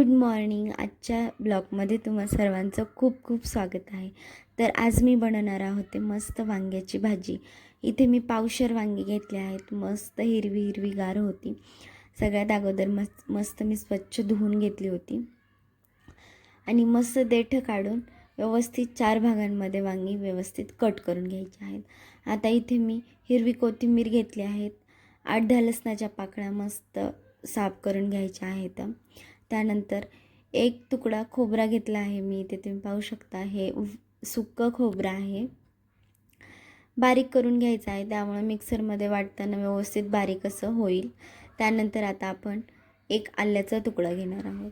Good morning आजच्या ब्लॉगमध्ये तुम्हा सर्वांचं खूप खूप स्वागत आहे. तर आज मी बनवणार आहोत मस्त वांग्याची भाजी. इथे मी पावशर वांगी घेतले आहेत. मस्त हिरवी हिरवीगार होती. सगळ्यात अगोदर मस्त मस्त मी स्वच्छ धुवून घेतली होती. आणि मस्त देठं काढून व्यवस्थित चार भागांमध्ये वांगी व्यवस्थित कट करून घ्यायची आहेत. आता इथे मी हिरवी कोथिंबीर घेतली आहेत. आठ दहा लसणाच्या पाकळ्या मस्त साफ करून घ्यायच्या आहेत. त्यानंतर एक तुकडा खोबरा घेतला आहे मी इथे तुम्ही पाहू शकता. हे सुक्कं खोबरं आहे. बारीक करून घ्यायचं आहे त्यामुळे मिक्सरमध्ये वाटताना व्यवस्थित बारीक असं होईल. त्यानंतर आता आपण एक आल्याचा तुकडा घेणार आहोत.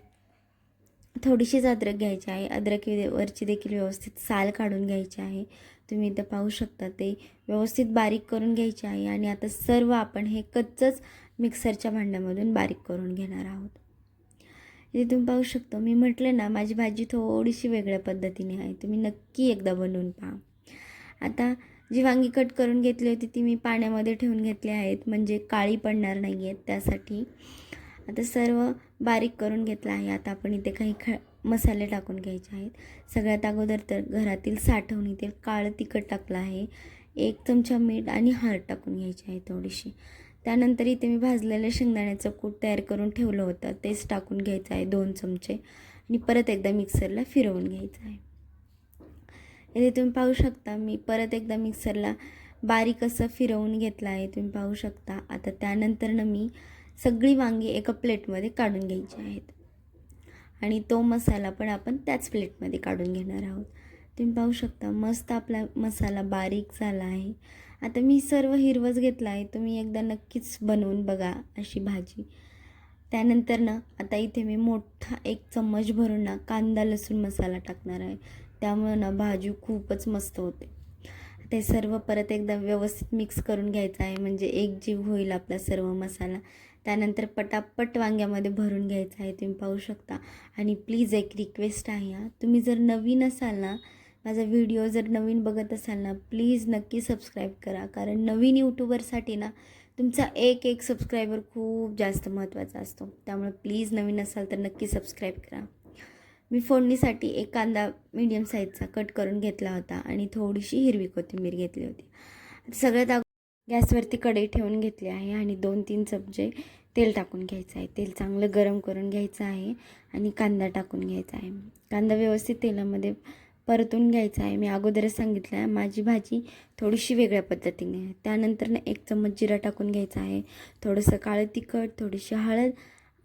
थोडीशीच अद्रक घ्यायची आहे. अद्रक वरची देखील व्यवस्थित साल काढून घ्यायची आहे. तुम्ही इथं पाहू शकता ते व्यवस्थित बारीक करून घ्यायचे आहे. आणि आता सर्व आपण हे कच्चंच मिक्सरच्या भांड्यामधून बारीक करून घेणार आहोत. जे तुम्ही पाहू शकता. मी म्हटलं ना माझी भाजी थोडीशी वेगळ्या पद्धतीने आहे. तुम्ही नक्की एकदा बनवून पहा. आता जी वांगी कट करून घेतली होती ती मी पाण्यामध्ये ठेवून घेतली आहेत. म्हणजे काळी पडणार नाही आहेत त्यासाठी. आता सर्व बारीक करून घेतलं आहे. आता आपण इथे काही ख मसाले टाकून घ्यायचे आहेत. सगळ्यात अगोदर तर घरातील साठवणीतील काळं तिखट टाकलं आहे. एक चमचा मीठ आणि हळद टाकून घ्यायची आहे थोडीशी. त्यानंतर इथे मी भाजलेलं शेंगदाण्याचं कूट तयार करून ठेवलं होतं. तेच टाकून घ्यायचं आहे दोन चमचे. आणि परत एकदा मिक्सरला फिरवून घ्यायचं आहे. इथे तुम्ही पाहू शकता मी परत एकदा मिक्सरला बारीक असं फिरवून घेतलं आहे. तुम्ही पाहू शकता आता त्यानंतरनं मी सगळी वांगी एका प्लेटमध्ये काढून घ्यायची आहेत. आणि तो मसाला पण आपण त्याच प्लेटमध्ये काढून घेणार आहोत. तुम्ही पाहू शकता मस्त आपला मसाला बारीक झाला आहे. आता मी सर्व हिरवंच घेतलं आहे. तुम्ही एकदा नक्कीच बनवून बघा अशी भाजी. त्यानंतर ना आता इथे मी मोठा एक चम्मच भरून ना कांदा लसूण मसाला टाकणार आहे. त्यामुळं ना भाजी खूपच मस्त होते. ते सर्व परत एकदा व्यवस्थित मिक्स करून घ्यायचं आहे. म्हणजे एक जीव होईल आपला सर्व मसाला. त्यानंतर पटापट वांग्यामध्ये भरून घ्यायचं आहे. तुम्ही पाहू शकता. आणि प्लीज एक रिक्वेस्ट आहे हा. तुम्ही जर नवीन असाल ना माझा व्हिडिओ जर नवीन बघत असाल ना प्लीज नक्की सबस्क्राईब करा. कारण नवीन यूट्यूबरसाठी ना तुमचा एक एक सबस्क्रायबर खूप जास्त महत्त्वाचा असतो. त्यामुळे प्लीज नवीन असाल तर नक्की सबस्क्राईब करा. मी फोडणीसाठी एक कांदा मीडियम साईजचा कट करून घेतला होता आणि थोडीशी हिरवी कोथिंबीर घेतली होती. सगळ्यात अगो गॅसवरती कढई ठेवून घेतली आहे आणि दोन तीन चमचे तेल टाकून घ्यायचं आहे. तेल चांगलं गरम करून घ्यायचं आहे आणि कांदा टाकून घ्यायचा आहे. कांदा व्यवस्थित तेलामध्ये परतून घ्यायचा आहे. मी अगोदरच सांगितलं आहे माझी भाजी थोडीशी वेगळ्या पद्धतीने आहे. त्यानंतर ना एक चम्मच जिरा टाकून घ्यायचा आहे. थोडंसं काळं तिखट थोडीशी हळद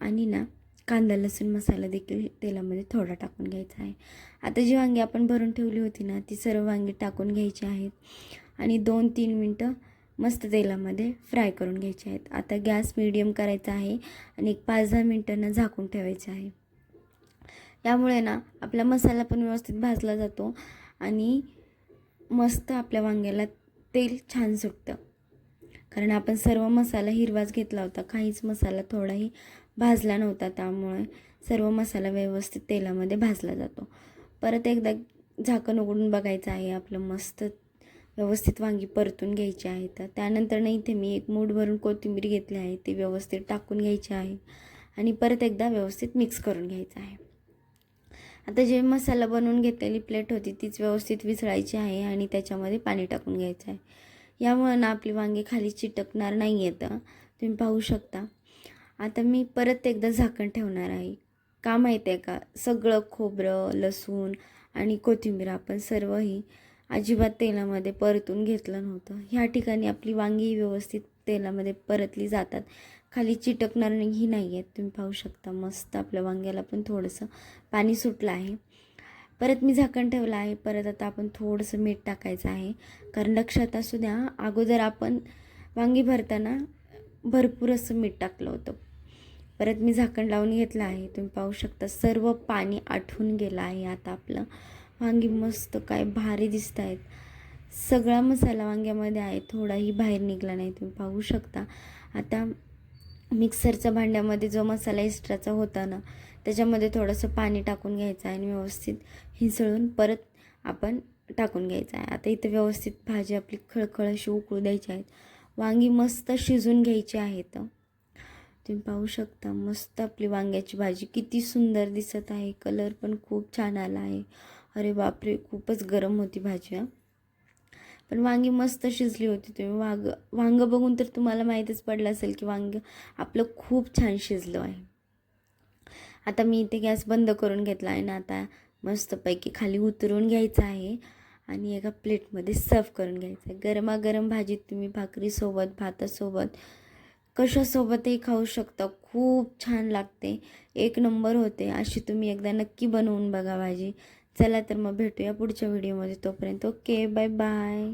आणि ना कांदा लसूण मसाला देखील तेलामध्ये थोडा टाकून घ्यायचा आहे. आता जी वांगी आपण भरून ठेवली होती ना ती सर्व वांगी टाकून घ्यायची आहेत आणि दोन तीन मिनटं मस्त तेलामध्ये फ्राय करून घ्यायचे आहेत. आता गॅस मिडियम करायचा आहे आणि एक पाच दहा मिनटांना झाकून ठेवायचं आहे. यामुळे ना आपला मसाला पण व्यवस्थित भाजला जातो आणि मस्त आपल्या वांग्याला तेल छान सुटतं. कारण आपण सर्व मसाला हिरवाच घेतला होता काहीच मसाला थोडाही भाजला नव्हता त्यामुळे सर्व मसाला व्यवस्थित तेलामध्ये भाजला जातो. परत एकदा झाकण उघडून बघायचं आहे आपलं मस्त व्यवस्थित वांगी परतून घ्यायची आहे. तर त्यानंतर ना इथे मी एक मूठ भरून कोथिंबीर घेतली आहे ती व्यवस्थित टाकून घ्यायची आहे आणि परत एकदा व्यवस्थित मिक्स करून घ्यायचं आहे. आता जे मसाला बनवून घेतलेली प्लेट होती तीच व्यवस्थित विसळायची आहे आणि त्याच्यामध्ये पाणी टाकून घ्यायचं आहे. यामुळं ना आपली वांगी खाली चिटकणार नाही येतं तुम्ही पाहू शकता. आता मी परत एकदा झाकण ठेवणार आहे. का माहीत आहे का? सगळं खोबरं लसूण आणि कोथिंबीर आपण सर्वही अजिबात तेलामध्ये परतून घेतलं नव्हतं. ह्या ठिकाणी आपली वांगी व्यवस्थित तेलामध्ये परतली जातात. खाली चिटकणार नाही ही नाही आहेत. तुम्ही पाहू शकता मस्त आपल्या वांग्याला पण थोडंसं पाणी सुटलं आहे. परत मी झाकण ठेवलं आहे. परत आता आपण थोडंसं मीठ टाकायचं आहे. कारण लक्षात असू द्या अगोदर आपण वांगी भरताना भरपूर असं मीठ टाकलं होतं. परत मी झाकण लावून घेतलं आहे. तुम्ही पाहू शकता सर्व पाणी आठवून गेलं आहे आता आपलं. वांगी मस्त काय भारी दिसत आहेत सगळा मसाला वांग्यामध्ये आहे थोडाही बाहेर निघला नाही तुम्ही पाहू शकता. आता मिक्सरच्या भांड्यामध्ये जो मसाला एक्स्ट्राचा होता ना त्याच्यामध्ये थोडंसं पाणी टाकून घ्यायचं आहे आणि व्यवस्थित हिसळून परत आपण टाकून घ्यायचं आहे. आता इथं व्यवस्थित भाजी आपली खळखळ अशी उकळू द्यायची आहेत वांगी मस्त शिजून घ्यायची आहेत तुम्ही पाहू शकता मस्त आपली वांग्याची भाजी किती सुंदर दिसत आहे. कलर पण खूप छान आला आहे. अरे बापरे खूपच गरम होती भाजी पण वांगी मस्त शिजली होती तुम्ही. वांग वांगं बघून तर तुम्हाला माहीतच पडलं असेल की वांग आपलं खूप छान शिजलं आहे. आता मी इथे गॅस बंद करून घेतला आहे ना आता मस्तपैकी खाली उतरून घ्यायचं आहे आणि एका प्लेटमध्ये सर्व करून घ्यायचं आहे. गरमागरम भाजीत तुम्ही भाकरीसोबत भातासोबत कशासोबतही खाऊ शकता. खूप छान लागते. एक नंबर होते. अशी तुम्ही एकदा नक्की बनवून बघा भाजी. चला तर मग भेटूया पुढच्या व्हिडिओमध्ये तोपर्यंत ओके बाय बाय